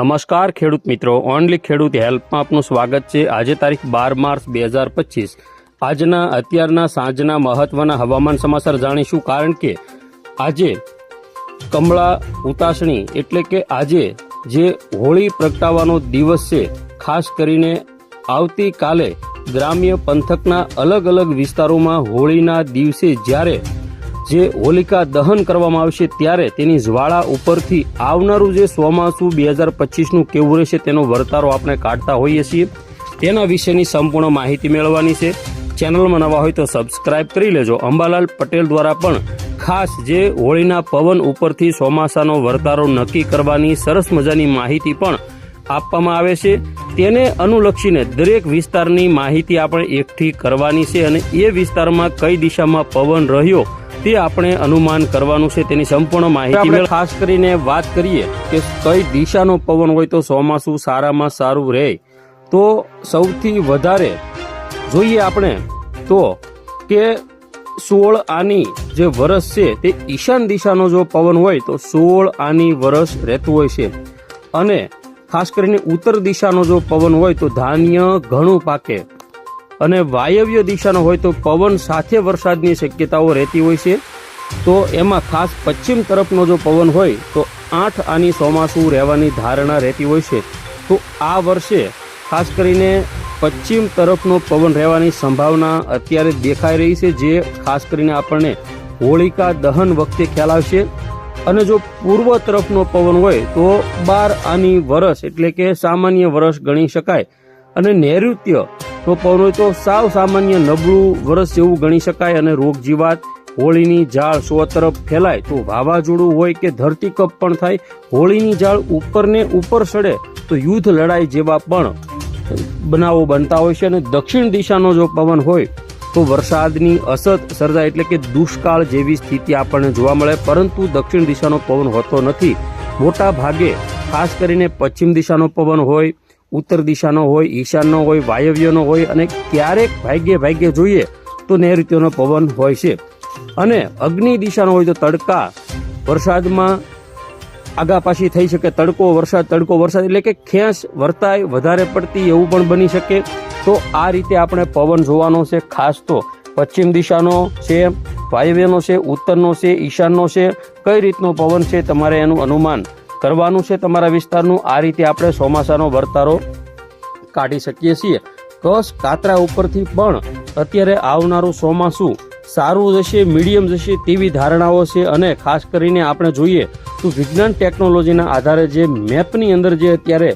નમસ્કાર ખેડૂત મિત્રો, ઓનલી ખેડૂત હેલ્પમાં આપનું સ્વાગત છે. આજે તારીખ બાર માર્ચ બે હજાર પચીસ. આજના, અત્યારના, સાંજના મહત્વના હવામાન સમાચાર જાણીશું. કારણ કે આજે કમળા ઉતાસણી એટલે કે આજે જે હોળી પ્રગટાવવાનો દિવસ છે, ખાસ કરીને આવતીકાલે ગ્રામ્ય પંથકના અલગ અલગ વિસ્તારોમાં હોળીના દિવસે જ્યારે જે હોલિકા દહન કરવામાં આવશે ત્યારે તેની જ્વાળા ઉપરથી આવનારું જે ચોમાસું બે હજાર પચીસનું કેવું રહેશે તેનો વર્તારો આપણે કાઢતા હોઈએ છીએ. તેના વિશેની સંપૂર્ણ માહિતી મેળવવાની છે. ચેનલમાં નવા હોય તો સબસ્ક્રાઇબ કરી લેજો. અંબાલાલ પટેલ દ્વારા પણ ખાસ જે હોળીના પવન ઉપરથી ચોમાસાનો વર્તારો નક્કી કરવાની સરસ મજાની માહિતી પણ આપવામાં આવે છે. તેને અનુલક્ષીને દરેક વિસ્તારની માહિતી આપણે એકઠી કરવાની છે અને એ વિસ્તારમાં કઈ દિશામાં પવન રહ્યો તે આપણે અનુમાન કરવાનું છે તેની સંપૂર્ણ માહિતી ખાસ કરીને વાત કરીએ કે કઈ દિશાનો પવન હોય તો ચોમાસું સારામાં સારું રહે. તો સૌથી વધારે જોઈએ આપણે તો કે સોળ આની જે વરસ છે તે ઈશાન દિશાનો જો પવન હોય તો સોળ આની વરસ રહેતું હોય છે. અને ખાસ કરીને ઉત્તર દિશાનો જો પવન હોય તો ધાન્ય ઘણું પાકે. અને વાયવ્ય દિશાનો હોય તો પવન સાથે વરસાદની શક્યતાઓ રહેતી હોય છે. તો એમાં ખાસ પશ્ચિમ તરફનો જો પવન હોય તો આઠ આની ચોમાસું રહેવાની ધારણા રહેતી હોય છે. તો આ વર્ષે ખાસ કરીને પશ્ચિમ તરફનો પવન રહેવાની સંભાવના અત્યારે દેખાઈ રહી છે, જે ખાસ કરીને આપણને હોળિકા દહન વખતે ખ્યાલ આવશે. અને જો પૂર્વ તરફનો પવન હોય તો બાર આની વરસ એટલે કે સામાન્ય વરસ ગણી શકાય. અને નૈઋત્ય તો હોય તો સાવ સામાન્ય નબળું વરસ જેવું ગણી શકાય અને રોગ જીવાત હોળીની ઝાડ સો તરફ ફેલાય તો વાવાઝોડું હોય કે ધરતીકપ પણ થાય, હોળીની ઝાડ ઉપરને ઉપર સડે તો યુદ્ધ લડાઈ જેવા પણ બનાવો બનતા હોય છે અને દક્ષિણ દિશાનો જો પવન હોય તો વરસાદની અસત સર્જાય એટલે કે દુષ્કાળ જેવી સ્થિતિ આપણને જોવા મળે. પરંતુ દક્ષિણ દિશાનો પવન હોતો નથી. મોટા ભાગે ખાસ કરીને પશ્ચિમ દિશાનો પવન હોય ઉત્તર દિશાનો હોય, ઈશાનનો હોય, વાયવ્યનો હોય અને ક્યારેક ભાગ્યે ભાગ્યે જોઈએ તો નૈઋત્યનો પવન હોય છે. અને અગ્નિ દિશાનો હોય તો તડકા, વરસાદમાં આગા પાછી થઈ શકે તડકો, વરસાદ તડકો, વરસાદ એટલે કે ખેંચ, વર્તાય, વધારે પડતી એવું પણ બની શકે. તો આ રીતે આપણે પવન જોવાનો છે ખાસ તો. પશ્ચિમ દિશાનો છે, વાયવ્યનો છે, ઉત્તરનો છે, ઈશાનનો છે, કઈ રીતનો પવન છે તમારે એનું અનુમાન? કરવાનું છે તમારા વિસ્તારનું, આ રીતે આપણે ચોમાસાનો વર્તારો કાઢી શકીએ છીએ. કસ કાતરા ઉપરથી પણ અત્યારે આવનારું ચોમાસું સારું જશે, મીડિયમ જશે તેવી ધારણાઓ છે અને ખાસ કરીને આપણે જોઈએ તો વિજ્ઞાન ટેકનોલોજીના આધારે જે મેપની અંદર જે અત્યારે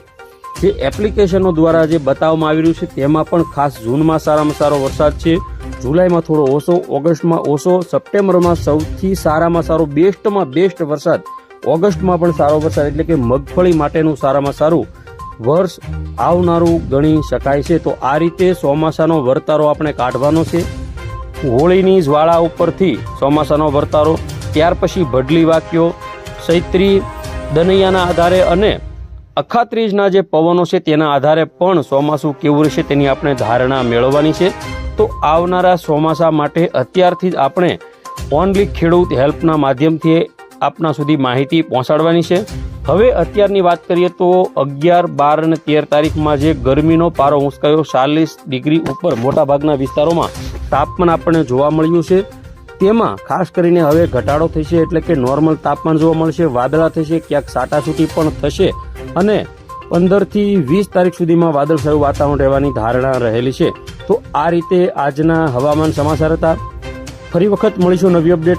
જે એપ્લિકેશનો દ્વારા જે બતાવવામાં આવી રહ્યું છે, તેમાં પણ ખાસ જૂનમાં સારામાં સારો વરસાદ છે. જુલાઈમાં થોડો ઓછો, ઓગસ્ટમાં ઓછો, સપ્ટેમ્બરમાં સૌથી સારામાં સારો, બેસ્ટમાં બેસ્ટ વરસાદ ઓગસ્ટમાં પણ સારો વરસાદ એટલે કે મગફળી માટેનું સારામાં સારું વર્ષ આવનારું ગણી શકાય છે. તો આ રીતે ચોમાસાનો વર્તારો આપણે કાઢવાનો છે. હોળીની જ્વાળા ઉપરથી ચોમાસાનો વર્તારો, ત્યાર પછી ભડલી વાક્યો સૈત્રી દનૈયાના આધારે અને અખાત્રીજના જે પવનો છે તેના આધારે પણ ચોમાસું કેવું રહેશે તેની આપણે ધારણા મેળવવાની છે. તો આવનારા ચોમાસા માટે અત્યારથી જ આપણે ઓનલી ખેડૂત હેલ્પના માધ્યમથી આપના સુધી માહિતી પહોંચાડવાની છે. હવે અત્યારની વાત કરીએ તો અગિયાર બાર અને તેર તારીખમાં જે ગરમીનો પારો ઉંચકાયો, ચાલીસ ડિગ્રી ઉપર મોટાભાગના વિસ્તારોમાં તાપમાન આપણને જોવા મળ્યું છે. તેમાં ખાસ કરીને હવે ઘટાડો થશે એટલે કે નોર્મલ તાપમાન જોવા મળશે, વાદળા થશે, ક્યાંક સાટાછૂટી પણ થશે અને પંદરથી વીસ તારીખ સુધીમાં વાદળછાયું વાતાવરણ રહેવાની ધારણા રહેલી છે. તો આ રીતે આજના હવામાન સમાચાર હતા. ફરી વખત મળીશું નવી અપડેટ